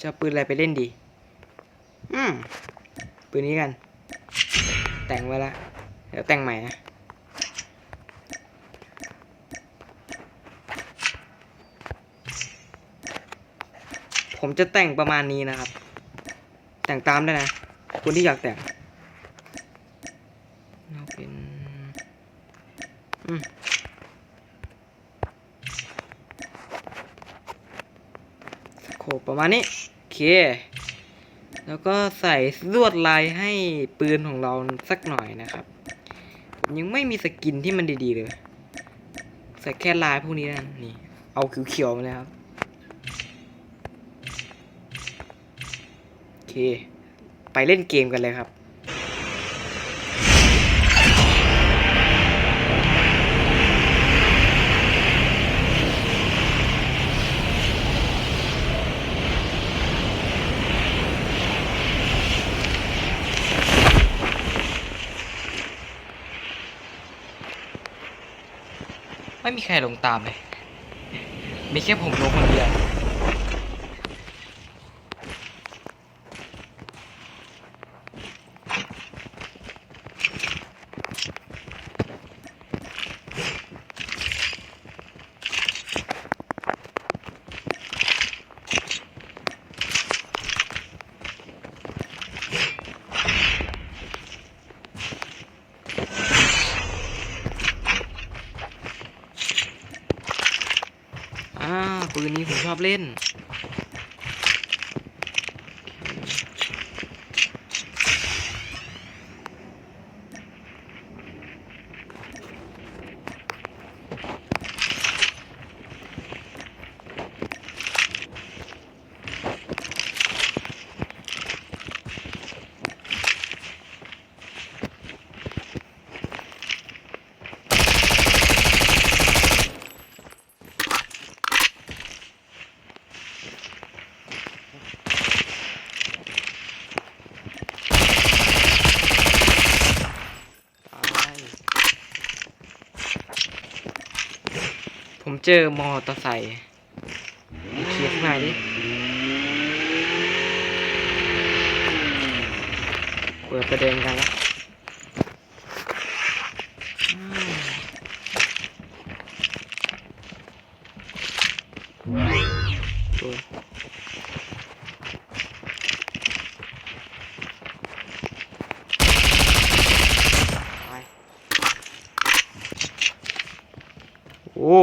จะเอาปืนอะไรไปเล่นดี อืม ปืนนี้กัน แต่งไว้แล้วเดี๋ยวแต่งใหม่นะ ผมจะแต่งประมาณนี้นะครับ แต่งตามได้นะคนที่อยากแต่งเอาเป็น อืมสโค ปประมาณนี้โอเค แล้วก็ใส่ลวดลายให้ปืนของเราสักหน่อยนะครับ ผมยังไม่มีสกินที่มันดีๆเลย ใส่แค่ลายพวกนี้นะนี่ เอาเขียวๆมาเลยครับโอเค ไปเล่นเกมกันเลยครับ ม่มีใครลงตามเลย มีแค่ผมลงคนเดียว อ่าปืนนี้ผมช อบเล่น ผมเจอมอเตอร์ไซค์เขียนมาดิเปิดประเด็นกันแล้วอืมโดนไป โอ้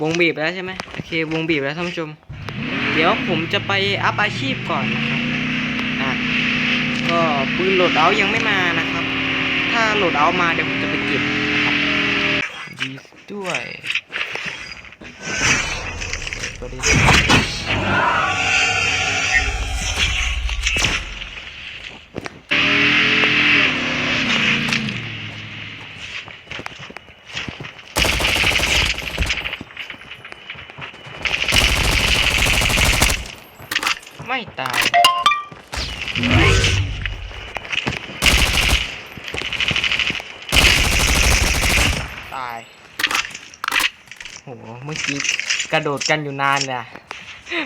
วง บีบแล้วใช่ไหมโอเควงบีบแล้วท่านผู้ชม เดี๋ยวผมจะไปอัพอาชีพก่อนนะครับอะก็ปืนโหลดเอายังไม่มานะครับ ถ้าโหลดเอามาเดี๋ยวผมจะไปเก็บนะครับดีด้วย ไม่ตาย ตาย โห เมื่อกี้กระโดดกันอยู่นานเลยอะ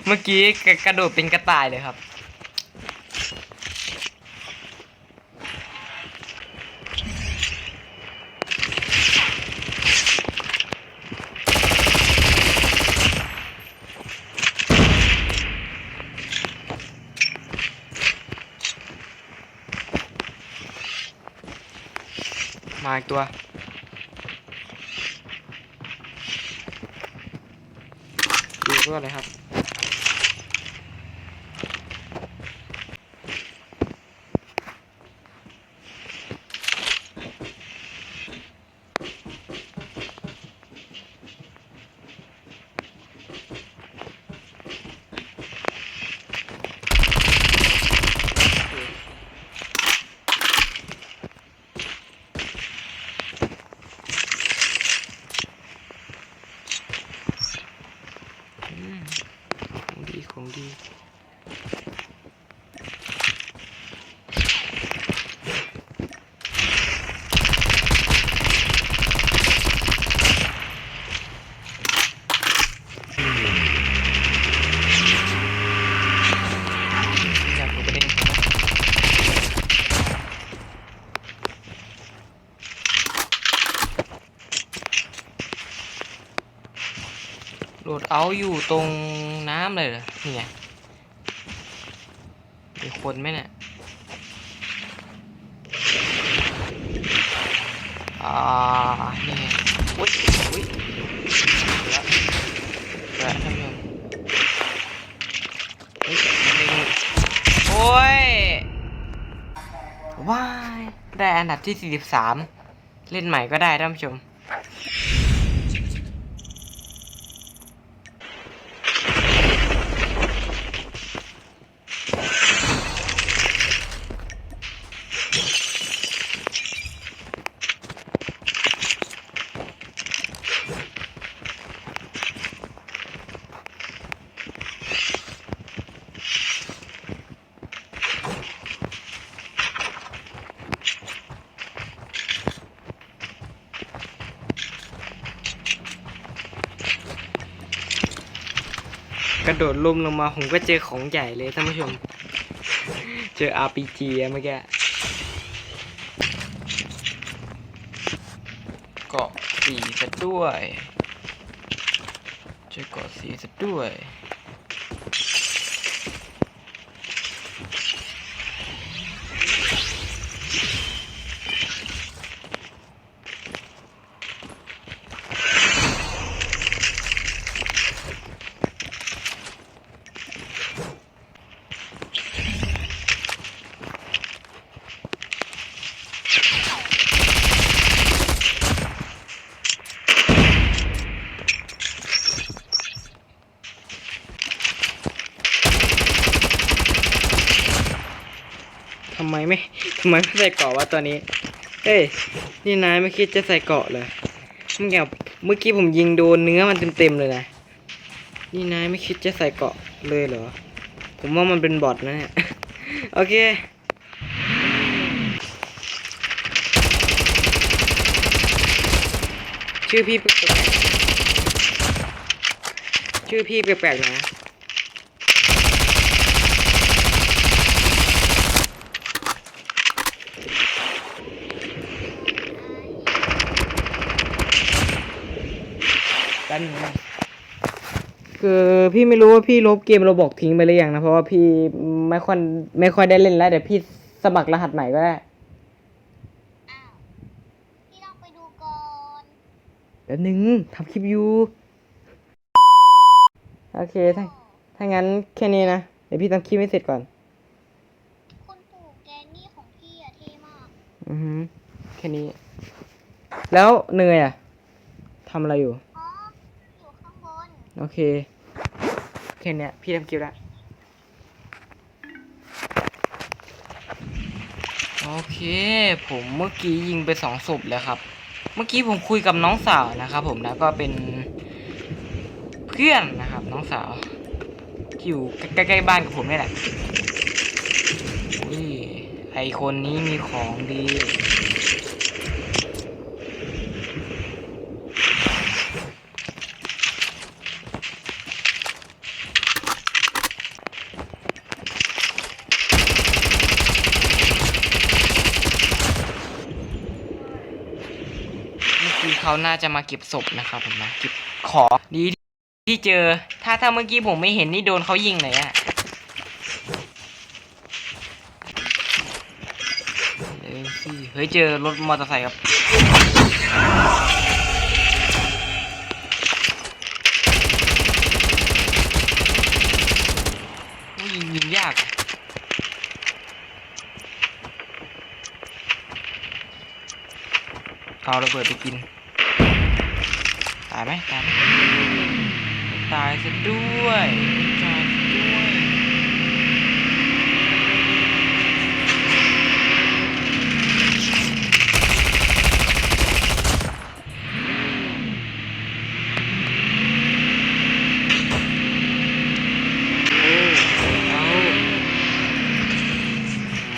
เมื่อกี้กระกระโดดเป็นกระต่ายเลยครับ มาอีกตัว ดูเพื่ออะไรครับ อืม โหลด เอาอยู่ตรงน้ำเลยเหรอนี่ไงมีคนไหมเนี่ยอ่านี่ไงอุ้ยอุ้ยแล้วแล้วท่านผู้ชมเฮ้ยโอ้ยว้ายได้อันดับที่ 43 เล่นใหม่ก็ได้ท่านผู้ชม ระโดดล่มลงมาผมก็เจอของใหญ่เลยท่านผู้ชม เจอ RPG เมื่อกี้เกาะสีซะด้วย เจอเกาะสีซะด้วย ทำไมไม่ใส่เกาะวะตัวนี้ เอ้ย นี่นายไม่คิดจะใส่เกาะเลยเมื่อกี้เมื่อกี้ผมยิงโดนเนื้อมันเต็มๆเลยนะ นี่นายไม่คิดจะใส่เกาะเลยเหรอ ผมว่ามันเป็นบอทนะเนี่ย โอเคชื่อพี่แปลกๆชื่อพี่แปลกๆนะ กันงนะคือพี่ไม่รู้ว่าพี่ลบเกมเราบอกทิ้งไปหรือยังนะ เพราะว่าพี่ไม่ค่อยไม่ค่อยได้เล่นแล้วเดี๋ยวพี่สมัครรหัสใหม่ก็ได้อ้าวพี่ต้องไปดูก่อนเดี๋ยวนึงทำคลิปอยู่โอเคถ้าถ้างั้นแค่นี้นะ เดี๋ยวพี่ทำคลิปให้เสร็จก่อน คุณปู่แกนนี่ของพี่อะเท่มากอือฮึแค่นี้ แล้วเนยอะทำอะไรอยู่อ๋ออยู่ข้างบน โอเคแค่นี้พี่ทำคลิปแล้วโอเค ผมเมื่อกี้ยิงไปสองศพแล้วครับ เมื่อกี้ผมคุยกับน้องสาวนะครับผมแล้วก็เป็นเพื่อนนะครับ น้องสาวที่อยู่ใกล้ๆบ้านกับผมนี่แหละอุ้ยไอคนนี้มีของดี เขาน่าจะมาเก็บศพนะครับผมนะเก็บของดีที่เจอ ถ้าถ้าเมื่อกี้ผมไม่เห็นนี่โดนเขายิงเลยอะเฮ้ยเจอรถมอเตอร์ไซค์ครับยิงยิงยากเอาระเบิดไปกินายไหมตายตายซะด้วยตายซะด้วยโอ้เอาไหน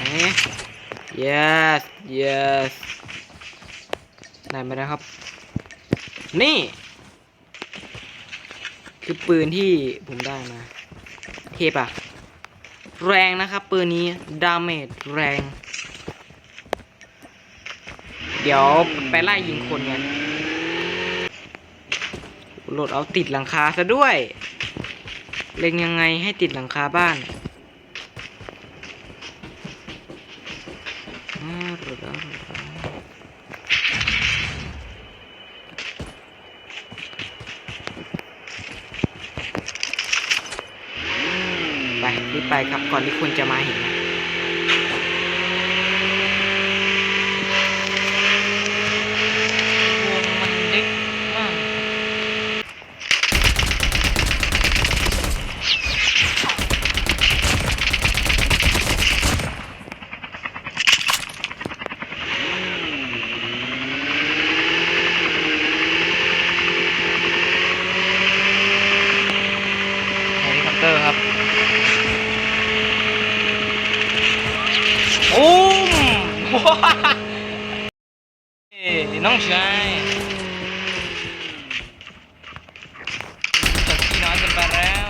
yes yes ได้ไหมนะครับ นี่ คือปืนที่ผมได้มา เทปอะแรงนะครับ ปืนนี้ดาเมจแรง เดี๋ยวไปไล่ยิงคนกันโหลดเอาติดหลังคาซะด้วย เล็งยังไงให้ติดหลังคาบ้านอ่าโหลดเอาโหลดเอาไปรีบไป ครับก่อนที่คุณจะมาเห็นนะ วงมันเล็กมากเฮลิคอปเตอร์ครับ โอ้ม เอ้ยน้องชายจับพี่น้อยกันไปแล้ว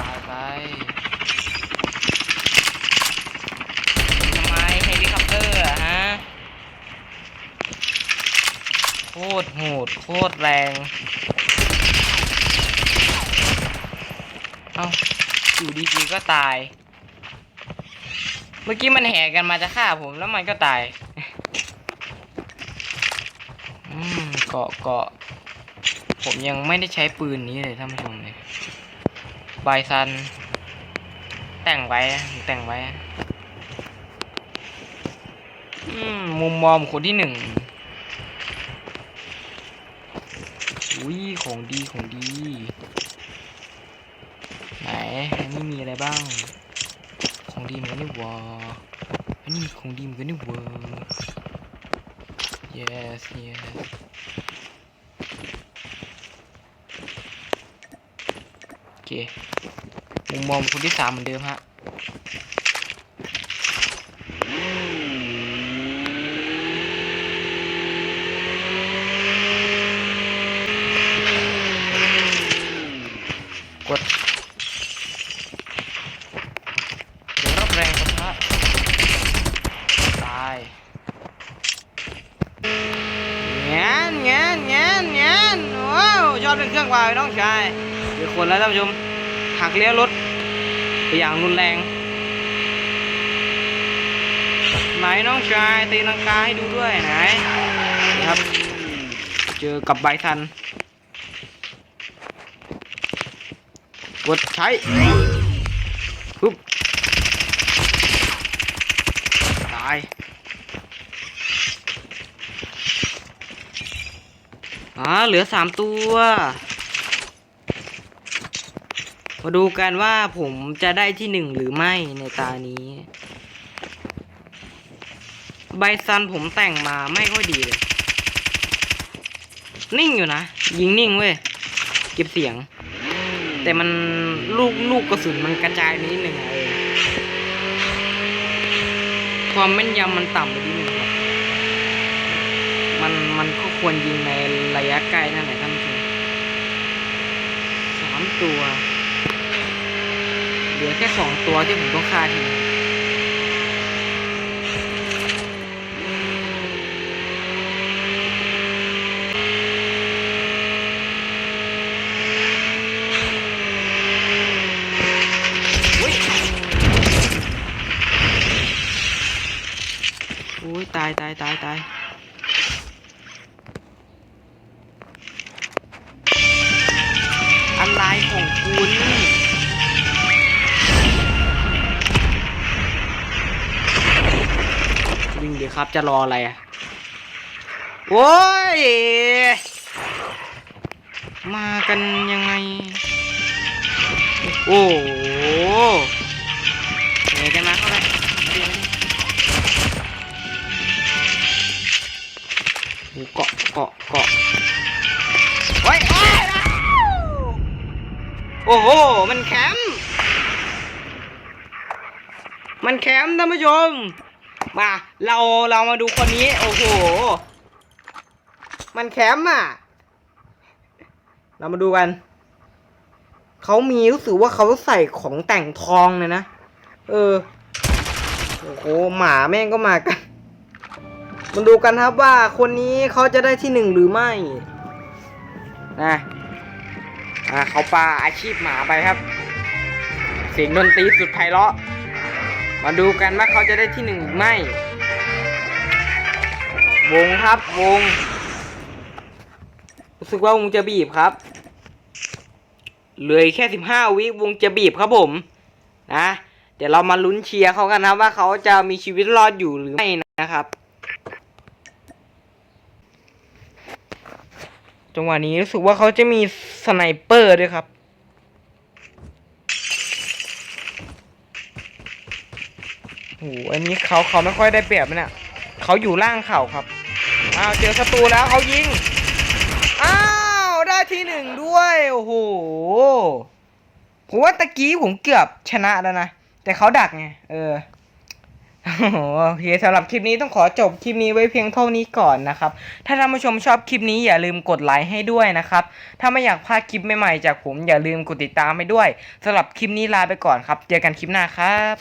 ตายไปทำไมเฮลิคอปเตอร์อะฮะ โคตร โคตรแรง เอ้าอยู่ดีๆก็ตาย เมื่อกี้มันแห่กันมาจะฆ่าผมแล้วมันก็ตาย อืมเกาะเกาะ ผมยังไม่ได้ใช้ปืนนี้เลยท่านผู้ชมเลยบายซัน แต่งไว้ แต่งไว้ อืม มุมมองคนที่หนึ่ง อุ้ยของดีของดี ไหนอันนี้มีอะไรบ้าง ของดีเหมือนกันนี่วะอันนี้มีของดีเหมือนกันนี่วะ yes yes โอเคมุมมองคนที่สามเหมือนเดิมฮะ กด เดี๋ยวรับแรงปะทะตายแงนแงนแงนแงนว้าวื่องวายน้องชายเดี๋ยวคนแล้วท่านผู้ชมหักเลี้ยวรถไปอย่างรุนแรงไหนน้องชายตีลังกาให้ดูด้วยไหนนะครับ เจอกับไบซันกดใช้ปึ๊บตายอ่าเหลือสามตัว มาดูกันว่าผมจะได้ที่หนึ่งหรือไม่ในตานี้ ใบซันผมแต่งมาไม่ค่อยดีเลย นิ่งอยู่นะ ยิงนิ่งเว้ย เก็บเสียง แต่มันลูกลูกกระสุนมันกระจายนิดหนึ่งเออความแม่นยำมันต่ำไปนิดหนึ่งมันมันก็ควรยิงในระยะใกล้นั่นแหละท่านผู้ชมสามตัว ลือแค่สองตัวที่ผมต้องฆ่าทีง ครับจะรออะไรอะโว้ย มากันยังไง โอ้โหเหนื่อยกันนะเข้าไปเกาะเกาะเกาะไว้ยอ้ยโอ้โห มันแคมป์มันแคมป์ท่านผู้ชม มาเราเรามาดูคนนี้ โอ้โห มันแคมป์อะ เรามาดูกัน เขามีรู้สึกว่าเขาใส่ของแต่งทองเลยนะ เออ โอ้โห หมาแม่งก็มากัน มาดูกันครับว่าคนนี้เขาจะได้ที่หนึ่งหรือไม่ นะอ่าเขาปาอาชีพหมาไปครับ เสียงดนตรีสุดไพเราะ มาดูกันว่าเขาจะได้ที่หนึ่งหรือไม่ วงครับวง รู้สึกว่าวงจะบีบครับ เหลือแค่สิบห้าวิวงจะบีบครับผม นะ เดี๋ยวเรามาลุ้นเชียร์เขากันนะว่าเขาจะมีชีวิตรอดอยู่หรือไม่นะครับจังหวะนี้รู้สึกว่าเขาจะมีสไนเปอร์ด้วยครับ โอ้โหอันนี้เขาเขาไม่ค่อยได้เปรียบนะเนี่ยเขาอยู่ล่างเขาครับอ้าวเจอศัตรูแล้วเขายิงอ้าวได้ที่หนึ่งด้วยโอ้โหผมว่าตะกี้ผมเกือบชนะแล้วนะแต่เขาดักไงเออโอ้โหโอเคสำหรับคลิปนี้ต้องขอจบคลิปนี้ไว้เพียงเท่านี้ก่อนนะครับ ถ้าท่านผู้ชมชอบคลิปนี้อย่าลืมกดไลค์ให้ด้วยนะครับ ถ้าไม่อยากพลาดคลิปใหม่ๆจากผมอย่าลืมกดติดตามให้ด้วยสำหรับคลิปนี้ลาไปก่อนครับ เจอกันคลิปหน้าครับ